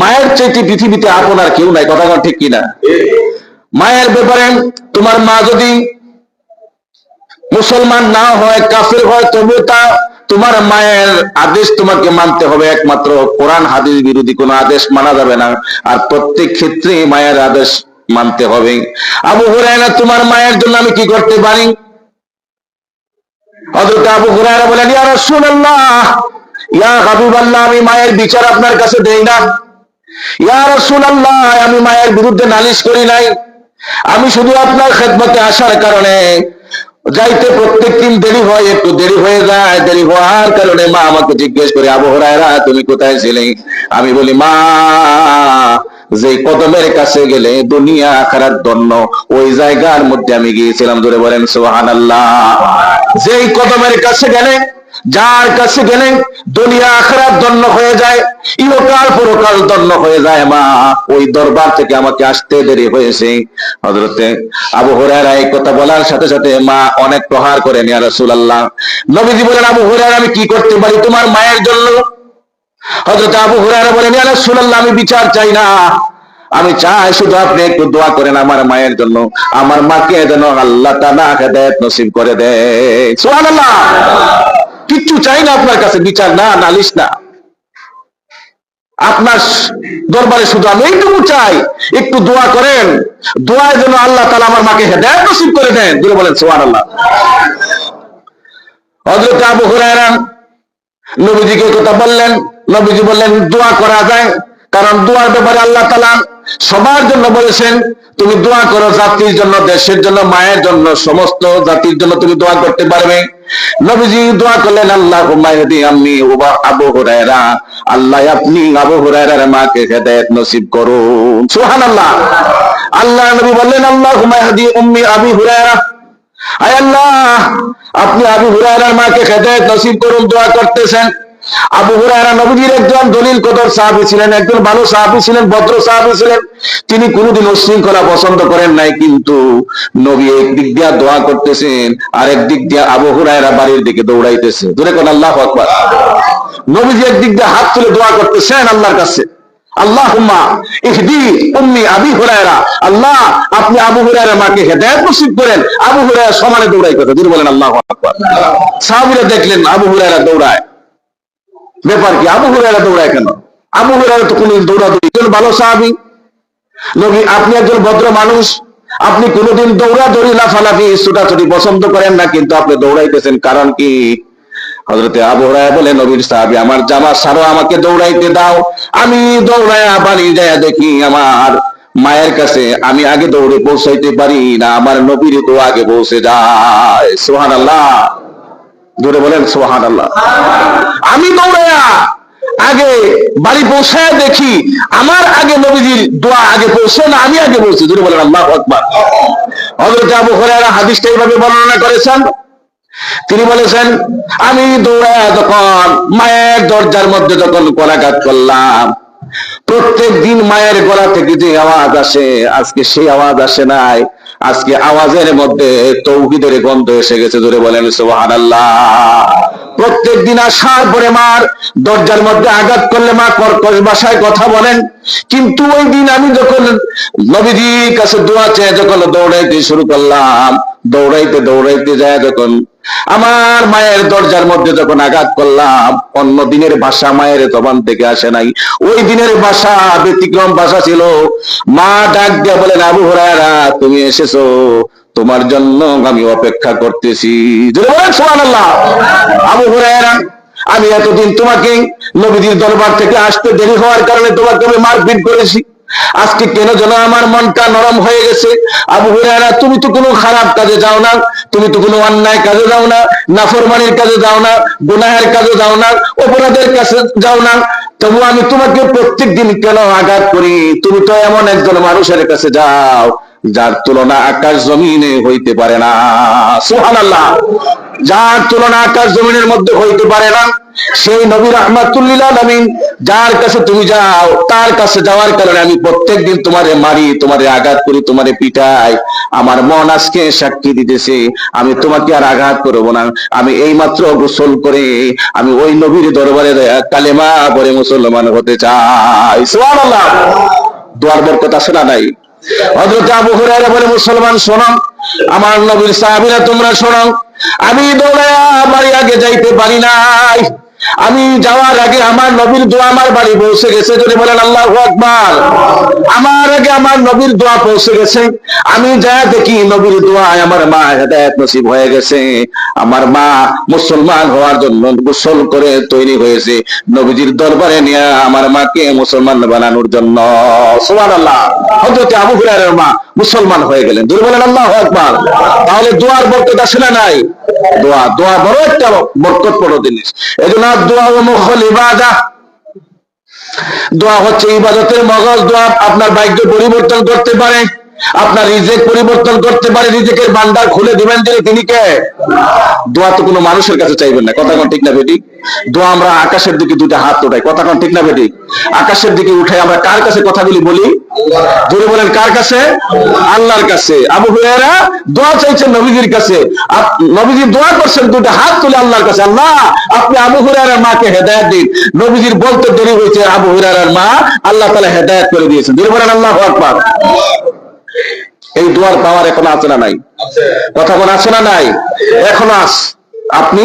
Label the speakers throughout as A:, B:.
A: মায়ের চাইতে পৃথিবীতে আপনার কেউ নাই, কথা ঠিক কিনা? মায়ের ব্যাপারে তোমার মা যদি মুসলমান না হয়, কাফের হয় তবু তা তোমার মায়ের আদেশ তোমাকে মানতে হবে। একমাত্র কোরআন, হাদিস বিরোধী কোনো আদেশ মানা যাবে না। আর প্রত্যেক ক্ষেত্রে মায়ের আদেশ মানতে হবে। আবু হুরায়রা, তোমার মায়ের জন্য আমি কি করতে পারি? হযরত আবু হুরায়রা বলেন, ইয়া রাসূলুল্লাহ, ইয়া হাবিবাল্লাহ, আমি মায়ের বিচার আপনার কাছে দেই না। আমি মায়ের বিরুদ্ধে নালিশ করি নাই। আমি শুধু আপনার খেদমতে আসার কারণে যাইতে প্রত্যেক দিন দেরি হয়, একটু দেরি হয়ে যায়, দেরি হওয়ার কারণে মা আমাকে জিজ্ঞেস করে, আবু হুরায়রা, তুমি কোথায় ছিলে? আমি বলি, মা যে কদমের কাছে গেলে দুনিয়া আখারাত দন্য ওই জায়গার মধ্যে আমি গিয়েছিলাম। ধরে বলেন সোহান আল্লাহ যেই কদমের কাছে গেলে যার কাছে গেলে দুনিয়া আখরাত দন্য হয়ে যায়, ইহকাল পরকাল দন্য হয়ে যায় মা। ওই দরবার থেকে আমাকে আসতে দেরি হয়েছে। হজরতে আবু হুরায়রা এই কথা বলার সাথে সাথে মা অনেক প্রহার করেন, ইয়া রাসূলুল্লাহ। নবীজি বলেন, আবু হুরায়রা, আমি কি করতে পারি তোমার মায়ের জন্য? হযরত আবু হুরায়রা বলেন, ইয়া রাসূলুল্লাহ, আমি বিচার চাই না। আমি চাই শুধু আপনি একটু দোয়া করেন আমার মায়ের জন্য। আমার মাকে যেন আল্লাহ তাআলা হেদায়েত নসিব করে দেয়। সুবহানাল্লাহ! কিচ্ছু চাই না আপনার কাছে, বিচার না, নালিশ না। আপনার দরবারে শুধু আমি এইটুকু চাই, একটু দোয়া করেন। দোয়ায় যেন আল্লাহ তালা আমার মাকে হেদায়েত নসিব করে দেন। দূরে বলেন সোহান আল্লাহ হযরত আবু হুরায়রা নবীজিকে কথা বললেন, নবীজি বললেন, দোয়া করা যায়, কারণ দোয়ার ব্যাপারে আল্লাহ তালা সবার জন্য বলেছেন তুমি দোয়া করো জাতির জন্য, দেশের জন্য, মায়ের জন্য, সমস্ত জাতির জন্য তুমি দোয়া করতে পারবে। নবীজি দোয়া করলেন, আল্লাহ আমি আবু হুরায়রা, আল্লাহ আপনি আবু হুরায়রার মাকে হেদায়েত নসিব করুন। সুবহানাল্লাহ। আল্লাহ নবী বললেন, আল্লাহ হুমায়দি উম্মি আবি হুরায়রা, আয় আল্লাহ, আপনি আবু হুরায়রার মাকে হেদায়েত নসিব করুন, দোয়া করতেছেন। আবু হুরায়রা নবীজির একজন দলিল কদর সাহাবী ছিলেন, একজন ভালো সাহাবী ছিলেন, ভদ্র সাহাবী ছিলেন। তিনি কোনোদিন উশৃঙ্খলা পছন্দ করেন নাই, কিন্তু নবী এক দিক দিয়া দোয়া করতেছেন আর এক দিক দিয়া আবু হুরায়রা বাড়ির দিকে দৌড়াইতেছে। ধরে কোন আল্লাহ আকবার। নবীজি এক দিক দিয়ে হাত তুলে দোয়া করতেছেন আল্লাহর কাছে। আল্লাহুম্মা ইহদি উম্মি আবি হুরায়রা। আল্লাহ, আপনি আবু হুরায়রা মাকে হেদায়েত নসিব করেন। আবু হুরায়রা সমানে দৌড়াই কথা। যদি বলেন, আল্লাহু আকবার। সাহাবীরা দেখলেন আবু হুরায়রা দৌড়ায়। ব্যাপার কি? আবু হুরায়রা দৌড়ায় কেন? আবু হুরায়রা তো কোনদিন দৌড়াদৌড়ি একজন ভালো সাহাবী। নবী, আপনি একজন ভদ্র মানুষ। আপনি কোনোদিন দৌড়াদৌড়ি লাফালাফি ছুটাছুটি পছন্দ করেন না, কিন্তু আপনি দৌড়াইতেছেন। কারণ কি? হজরতে আবু হুরায়রা বলে, নবীর সাহাবী, আমার জামা সারো আমাকে দৌড়াইতে দাও। আমি দৌড়ায়া বাড়ি যায় দেখি আমার মায়ের কাছে। আমি আগে দৌড়ে পৌঁছাইতে পারি না। আমার নবীর তো আগে পৌঁছে যায়। সোহান আল্লাহ দূরে বলেন সোহান আল্লাহ আমি দৌড়ায়া আগে বাড়ি পৌঁছায় দেখি, আমার আগে নবীজির দোয়া আগে পৌঁছে না, আমি আগে পৌঁছে দূরে বলেন, আল্লাহ আকবার। হজরত আবু হুরায়রা হাদিসটা এইভাবে বর্ণনা করেছেন। তিনি বলেছেন, আমি দৌড়ায় যখন মায়ের দরজার মধ্যে যখন কলাঘাত করলাম প্রত্যেক দিন মায়ের গলা থেকে যে আওয়াজ আসে, আজকে সেই আওয়াজ আসে নাই। আজকে আওয়াজের মধ্যে তৌহিদের গন্ধ এসে গেছে ধরে বলেন সুবহানাল্লাহ। প্রত্যেক দিন আসার পরে মার দরজার মধ্যে আঘাত করলে মা কর্কশ ভাষায় কথা বলেন। কিন্তু ওই দিন আমি যখন নবীজির কাছে দোয়া চেয়ে যখন দৌড়াইতে শুরু করলাম, দৌড়াইতে দৌড়াইতে যায় যখন আমার মায়ের দরজার মধ্যে যখন আঘাত করলাম, অন্য দিনের ভাষা মায়ের জবান থেকে আসে নাই। ওই দিনের ভাষা ব্যতিক্রম ভাষা ছিল। মা ডাক দিয়া বলেন, আবু হুরায়রা, তুমি এসেছ। তোমার জন্য আমি অপেক্ষা করতেছি। আবু হুরায়রা, আমি এতদিন তোমাকে নবীজির দরবার থেকে আসতে দেরি হওয়ার কারণে তোমাকে আমি মারপিট করেছি। আজকে কেন যেন আমার মনটা নরম হয়ে গেছে? আবু হুরায়রা, তুমি তো কোনো খারাপ কাজে যাও না, তুমি তো কোনো অন্যায় কাজে যাও না, নাফরমানির কাজে যাও না, গুনাহের কাজে যাও না, অপরাধের কাছে যাও না। তবু আমি তোমাকে প্রত্যেক দিন কেন আঘাত করি? তুমি তো এমন একজন মানুষের কাছে যাও, যার তুলনা আকাশ জমিনে হইতে পারে না। সুবহানাল্লাহ। যার তুলনা আকাশ জমিনের মধ্যে হইতে পারে না, সেই নবী রহমাতুল্লিল যার কাছে তুমি যাও, তার কাছে যাওয়ার কারণে আমি প্রত্যেক দিন তোমারে মারি, তোমারে আঘাত করি, তোমারে পিটাই। আমার মন আজকে সাক্ষী দিতেছে, আমি তোমাকে আর আঘাত করব না। আমি এই মাত্র গোসল করে, আমি ওই নবীর দরবারে কালেমা পরে মুসলমান হতে চাই। দোয়ার বরকত আছে না নাই? হযরত আবু হুরায়রা বলে, মুসলমান শোনো, আমার নবীর সাহাবীরা তোমরা শোনো আমি দৌড়ায়া বাড়ি আগে যাইতে পারি নাই। আমি যাওয়ার আগে আমার নবীর দোয়া আমার বাড়ি পৌঁছে গেছে। যদি বলেন আল্লাহ আকবার। আমার আগে আমার নবীর দোয়া পৌঁছে গেছে। আমি যা দেখি নবীর দোয়ায় আমার মা হেদায়ত নসিব হয়ে গেছে। আমার মা মুসলমান হওয়ার জন্য গোসল করে তৈরি হয়েছে। নবীজির দরবারে নিয়ে আমার মাকে মুসলমান বানানোর জন্য। সুবহান আল্লাহ হযরত আবু হুরায়রার মা মুসলমান হয়ে গেলেন। দূর বলেন আল্লাহ আকবার, তাহলে দোয়ার আছে না নাই? দোয়া দোয়া বড় একটা বরকতপূর্ণ জিনিস। এজন্য দোয়া ও মুখল ইবাদা। দোয়া হচ্ছে ইবাদতের মগজ, দোয়া আপনার ভাগ্য পরিবর্তন করতে পারে। আপনার রিজেক পরিবর্তন করতে পারে রিজেকের ভান্ডার খুলে দিবেন যিনি তিনি কে? দোয়া তো কোনো মানুষের কাছে চাইবেন না, কথা কোন ঠিক না বেটি? দোয়া আমরা আকাশের দিকে দুইটা হাত উঠাই, কথা কোন ঠিক না বেটি? আকাশের দিকে উঠে আমরা কার কাছে কথাগুলি বলি জোরে বলেন কার কাছে? আল্লাহর কাছে। আবু হুরায়রা দোয়া চাইছেন নবীজির কাছে। আপ- নবীজি দোয়া করছেন দুটো হাত তুলে আল্লাহর কাছে। আল্লাহ, আপনি আবু হুরায়রার মাকে হেদায়েত দিন। নবীজির বলতে দেরি হয়েছে, আবু হুরায়রার মা আল্লাহ তাআলা হেদায়েত করে দিয়েছেন। জোরে বলেন আল্লাহু আকবার। এই দোয়ার পাওয়ার এখন আছে না নাই? কথা বলা আছে না নাই? এখন আস। আপনি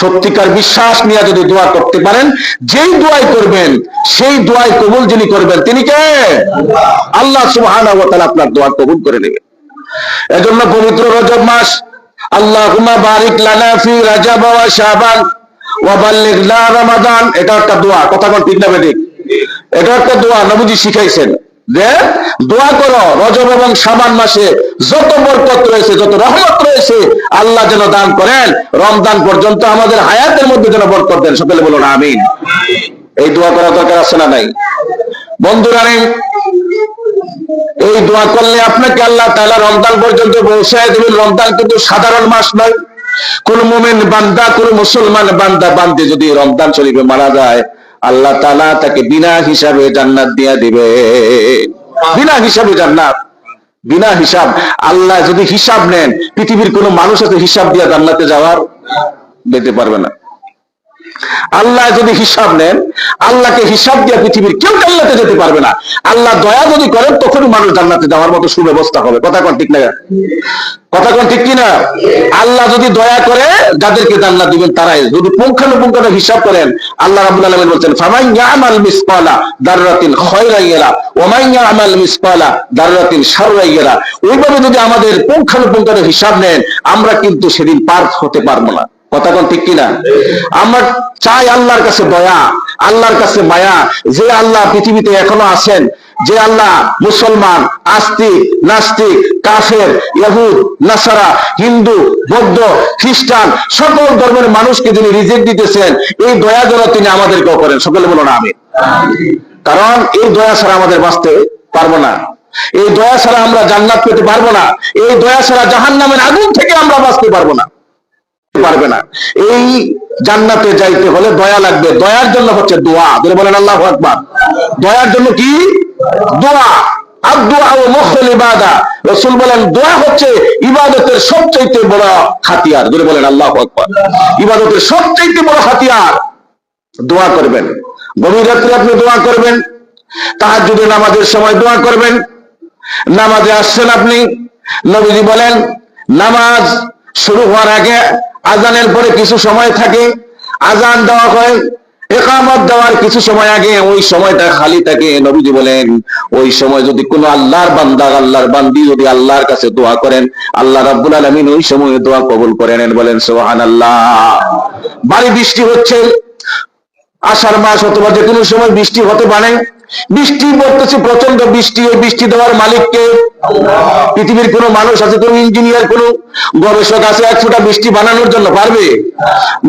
A: সত্যিকার বিশ্বাস নিয়ে যদি দোয়া করতে পারেন যেই দোয়াই করবেন সেই দোয়াই কবুল যিনি করবেন তিনি কে? আল্লাহ তাআলা আপনার দোয়া কবুল করে নেবেন এজন্য পবিত্র রজব মাস। আল্লাহুম্মা বারিক লানা ফি রাজাব ওয়া শাবান ওয়া বাল্লিগনা রমাদান। এটা একটা দোয়া। কথা কোন ঠিক না বেদিক এটা একটা দোয়া। নবীজি শিখাইছেন। দোয়া করো, রজব এবং শাবান মাসে যত বরকত রয়েছে, যত রহমত রয়েছে, আল্লাহ যেন দান করেন। রমজান পর্যন্ত আমাদের হায়াতের মধ্যে যেন বরকত দেন। সকলে আমিন। এই দোয়া করা দরকার আছে না নাই? বন্ধুরা এই দোয়া করলে আপনাকে আল্লাহ তাআলা রমজান পর্যন্ত পৌঁছায় দেবেন। রমজান কিন্তু সাধারণ মাস নয়। কোন মোমেন বান্দা, কোন মুসলমান বান্দা বান্দে যদি রমজান শরীফে মারা যায় আল্লাহ তালা তাকে বিনা হিসাবে জান্নাত দিয়া দিবে। বিনা হিসাবে জান্নাত। বিনা হিসাব। আল্লাহ যদি হিসাব নেন, পৃথিবীর কোন মানুষ আছে হিসাব দিয়া জান্নাতে যাওয়ার যেতে পারবে না। আল্লাহ যদি হিসাব নেন, আল্লাহকে হিসাব দিয়ে পৃথিবীর কেউ জান্নাতে যেতে পারবে না। আল্লাহ দয়া যদি করেন, তখনই মানুষ জান্নাতে যাওয়ার মতো সুব্যবস্থা হবে। কথা কোন ঠিক না? কথা কোন ঠিক কিনা? আল্লাহ যদি দয়া করে যাদেরকে জান্নাত দিবেন, তারাই। যদি পুঙ্খানুপুঙ্খ হিসাব করেন, আল্লাহ রাব্বুল আলামিন বলছেন, ফামান ইয়ামাল মিসকালা দাররাতিন খায়রান ইয়ারা, ওয়া মান ইয়ামাল মিসকালা দাররাতিন শাররান ইয়ারা। ওইভাবে যদি আমাদের পুঙ্খানুপুঙ্খ হিসাব নেন, আমরা কিন্তু সেদিন পার হতে পারব না। কথা কোন ঠিক কিনা? আমরা চাই আল্লাহর কাছে দয়া, আল্লাহর কাছে মায়া, যে আল্লাহ পৃথিবীতে এখনও আছেন, যে আল্লাহ মুসলমান, আস্তিক, নাস্তিক, কাফের ইহুদ নাসারা, হিন্দু, বৌদ্ধ, খ্রিস্টান, সকল ধর্মের মানুষকে যিনি রিজেক্ট দিতেছেন, এই দয়া যেন তিনি আমাদেরকেও করেন। সকলে বলুন আমি কারণ এই দয়া ছাড়া আমাদের বাঁচতে পারব না। এই দয়া ছাড়া আমরা জান্নাত পেতে পারব না। এই দয়া ছাড়া জাহান্নামের আগুন থেকে আমরা বাঁচতে পারব না। পারবে না। এই জান্নাতে যাইতে হলে দয়া লাগবে। দয়ার জন্য হচ্ছে দোয়া। ধরে বলেন, আল্লাহ আকবার। দয়ার জন্য কি? দোয়া। ইবাদা। রসুল বলেন, দোয়া হচ্ছে ইবাদতের সবচাইতে বড় হাতিয়ার। ইবাদতের সবচাইতে বড় হাতিয়ার। দোয়া করবেন। আপনি দোয়া করবেন। তাহাজ্জুদের নামাজের সময় দোয়া করবেন। নামাজে আসছেন আপনি। নবীজি বলেন, নামাজ শুরু হওয়ার আগে আজানের পরে কিছু সময় থাকে, আজান দেওয়া হয়, একামত দেওয়ার কিছু সময় আগে, ওই সময়টা খালি থাকে, নবীজি বলেন, ওই সময় যদি কোনো আল্লাহর বান্দা, আল্লাহর বান্দি যদি আল্লাহর কাছে দোয়া করেন, আল্লাহ রাব্বুল আলামিন ওই সময় দোয়া কবুল করে নেন, বলেন সুবহানাল্লাহ। বাড়ি বৃষ্টি হচ্ছে, আষাঢ় মাস অথবা যে কোনো সময় বৃষ্টি হতে পারে বৃষ্টি পড়তেছে প্রচণ্ড বৃষ্টি এই বৃষ্টি দেওয়ার মালিককে পৃথিবীর কোনো মানুষ আছে, কোনো ইঞ্জিনিয়ার কোনো গবেষক আছে, এক ফোঁটা বৃষ্টি বানানোর জন্য পারবে?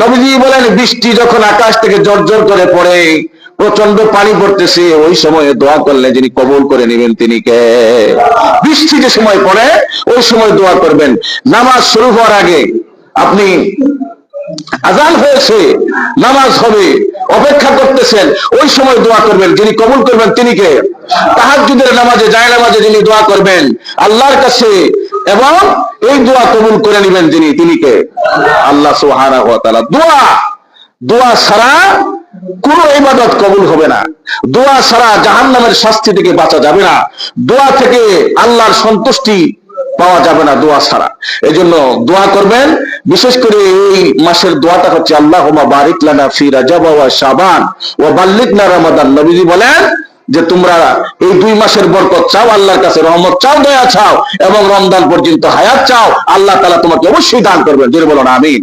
A: নবীজি বলেন, বৃষ্টি যখন আকাশ থেকে জর্জর করে পড়ে প্রচণ্ড পানি পড়তেছে, ওই সময়ে দোয়া করলে যিনি কবল করে নেবেন তিনি কে? বৃষ্টি যে সময় পড়ে, ওই সময় দোয়া করবেন। নামাজ শুরু হওয়ার আগে আপনি আজান হয়েছে, নামাজ হবে অপেক্ষা করতেছেন, ওই সময় দোয়া করবেন। যিনি কবুল করবেন তিনি কে? তাহাজ্জুদের নামাজে যায় নামাজে যিনি দোয়া করবেন, আল্লাহর কাছে এবং এই দোয়া কবুল করে নেবেন যিনি, তিনি কে? আল্লাহ তাআলা। দোয়া দোয়া ছাড়া কোন ইবাদত কবুল হবে না। দোয়া ছাড়া জাহান্নামের শাস্তি থেকে বাঁচা যাবে না। দোয়া থেকে আল্লাহর সন্তুষ্টি পাওয়া যাবে না দোয়া ছাড়া। এই জন্য দোয়া করবেন। বিশেষ করে এই মাসের দোয়াটা হচ্ছে আল্লাহ বারিক লানা ফি রাজাব ওয়া শাবান রমাদান। নবীজি বলেন যে, তোমরা এই দুই মাসের বরকত চাও, আল্লাহর কাছে রহমত চাও, দয়া চাও এবং রমদান পর্যন্ত হায়াত চাও। আল্লাহ তালা তোমাকে অবশ্যই দান করবেন। জোরে না আমিন।